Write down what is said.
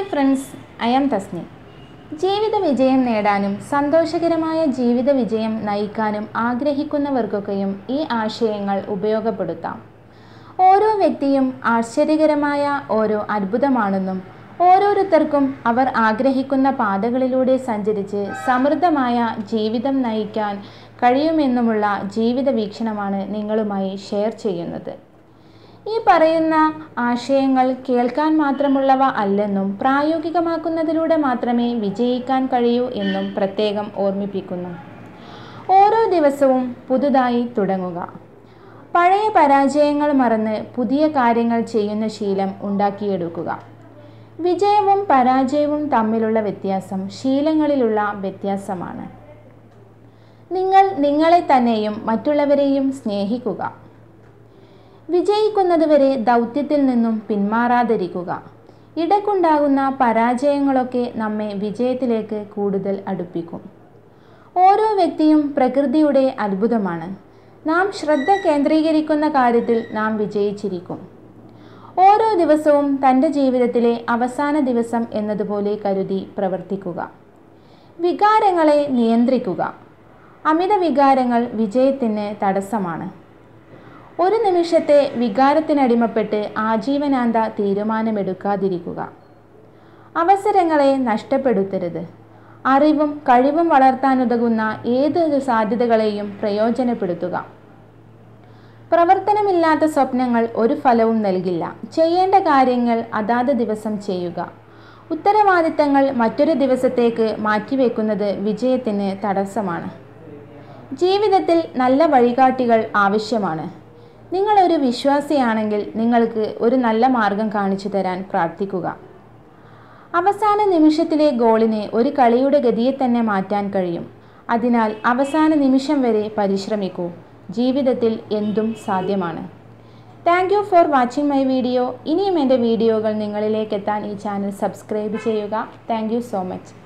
Hi friends I am Thasni. ജീവിത വിജയം നേടാനും സന്തോഷകരമായ ജീവിത വിജയം നയിക്കാനും ആഗ്രഹിക്കുന്നവർക്കൊക്കെയും ഈ ആശയങ്ങൾ ഉപയോഗപ്പെടുത്താം. ഓരോ വ്യക്തിയും ആശ്ചര്യകരമായ ഓരോ അത്ഭുതമാണെന്നും ഓരോരുത്തർക്കും അവർ ആഗ്രഹിക്കുന്ന പാതകളിലൂടെ സഞ്ചരിച്ച് സമൃദ്ധമായ ജീവിതം നയിക്കാൻ കഴിയുമെന്നുമുള്ള ജീവിത വീക്ഷണമാണ് നിങ്ങളുമായി ഷെയർ ചെയ്യുന്നത്. ഈ പറയുന്ന ആശയങ്ങൾ കേൾക്കാൻ മാത്രമുള്ളവ അല്ലെന്നും പ്രായോഗികമാക്കുന്നതിലൂടെ മാത്രമേ വിജയിക്കാൻ കഴിയൂ എന്നും പ്രത്യേകം ഓർമ്മിപ്പിക്കുന്നു. ഓരോ ദിവസവും പുതുതായി തുടങ്ങുക. പഴയ പരാജയങ്ങൾ മറന്ന് പുതിയ കാര്യങ്ങൾ ചെയ്യുന്ന ശീലം ഉണ്ടാക്കിയെടുക്കുക. വിജയവും പരാജയവും തമ്മിലുള്ള വ്യത്യാസം ശീലങ്ങളിലുള്ള വ്യത്യാസമാണ്. നിങ്ങൾ നിങ്ങളെ തന്നെയും മറ്റുള്ളവരെയും സ്നേഹിക്കുക. വിജയിക്കുന്നതുവരെ ദൗത്യത്തിൽ നിന്നും പിന്മാറാതിരിക്കുക. ഇടക്കുണ്ടാകുന്ന പരാജയങ്ങളൊക്കെ നമ്മെ വിജയത്തിലേക്ക് കൂടുതൽ അടുപ്പിക്കും. ഓരോ വ്യക്തിയും പ്രകൃതിയുടെ അത്ഭുതമാണ്. നാം ശ്രദ്ധ കേന്ദ്രീകരിക്കുന്ന കാര്യത്തിൽ നാം വിജയിച്ചിരിക്കും. ഓരോ ദിവസവും തന്റെ ജീവിതത്തിലെ അവസാന ദിവസം എന്നതുപോലെ കരുതി പ്രവർത്തിക്കുക. വികാരങ്ങളെ നിയന്ത്രിക്കുക. അമിത വികാരങ്ങൾ വിജയത്തിന് തടസ്സമാണ്. ഒരു നിമിഷത്തെ വികാരത്തിനടിമപ്പെട്ട് ആജീവനാന്ത തീരുമാനമെടുക്കാതിരിക്കുക. അവസരങ്ങളെ നഷ്ടപ്പെടുത്തരുത്. അറിവും കഴിവും വളർത്താനുതകുന്ന ഏതൊരു സാധ്യതകളെയും പ്രയോജനപ്പെടുത്തുക. പ്രവർത്തനമില്ലാത്ത സ്വപ്നങ്ങൾ ഒരു ഫലവും നൽകില്ല. ചെയ്യേണ്ട കാര്യങ്ങൾ അതാത് ദിവസം ചെയ്യുക. ഉത്തരവാദിത്തങ്ങൾ മറ്റൊരു ദിവസത്തേക്ക് മാറ്റിവെക്കുന്നത് വിജയത്തിന് തടസ്സമാണ്. ജീവിതത്തിൽ നല്ല വഴികാട്ടികൾ ആവശ്യമാണ്. നിങ്ങളൊരു വിശ്വാസിയാണെങ്കിൽ നിങ്ങൾക്ക് ഒരു നല്ല മാർഗം കാണിച്ചു തരാൻ പ്രാർത്ഥിക്കുക. അവസാന നിമിഷത്തിലെ ഗോളിന് ഒരു കളിയുടെ ഗതിയെ തന്നെ മാറ്റാൻ കഴിയും. അതിനാൽ അവസാന നിമിഷം വരെ പരിശ്രമിക്കൂ. ജീവിതത്തിൽ എന്തും സാധ്യമാണ്. Thank you for watching my video. ഇനിയും എന്റെ വീഡിയോകൾ നിങ്ങളിലേക്ക് എത്താൻ ഈ ചാനൽ സബ്സ്ക്രൈബ് ചെയ്യുക. Thank so much.